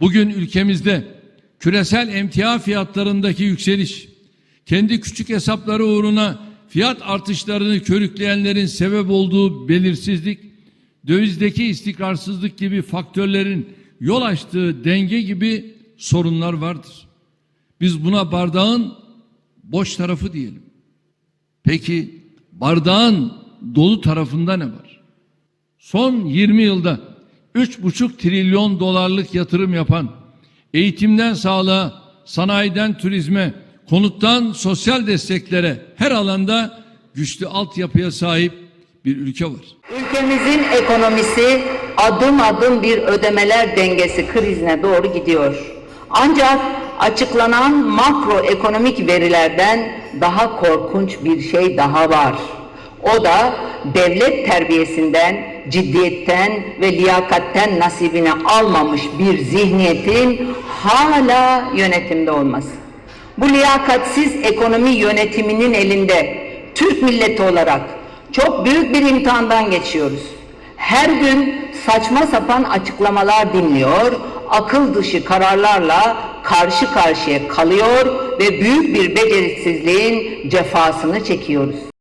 Bugün ülkemizde küresel emtia fiyatlarındaki yükseliş, kendi küçük hesapları uğruna fiyat artışlarını körükleyenlerin sebep olduğu belirsizlik, dövizdeki istikrarsızlık gibi faktörlerin yol açtığı denge gibi sorunlar vardır. Biz buna bardağın boş tarafı diyelim. Peki bardağın dolu tarafında ne var? Son 20 yılda 3,5 trilyon dolarlık yatırım yapan, eğitimden sağlığa, sanayiden turizme, konuttan sosyal desteklere her alanda güçlü altyapıya sahip bir ülke var. Ülkemizin ekonomisi adım adım bir ödemeler dengesi krizine doğru gidiyor. Ancak açıklanan makroekonomik verilerden daha korkunç bir şey daha var. O da devlet terbiyesinden, ciddiyetten ve liyakatten nasibini almamış bir zihniyetin hala yönetimde olması. Bu liyakatsiz ekonomi yönetiminin elinde Türk milleti olarak çok büyük bir imtihandan geçiyoruz. Her gün saçma sapan açıklamalar dinliyor, akıl dışı kararlarla karşı karşıya kalıyor ve büyük bir beceriksizliğin cefasını çekiyoruz.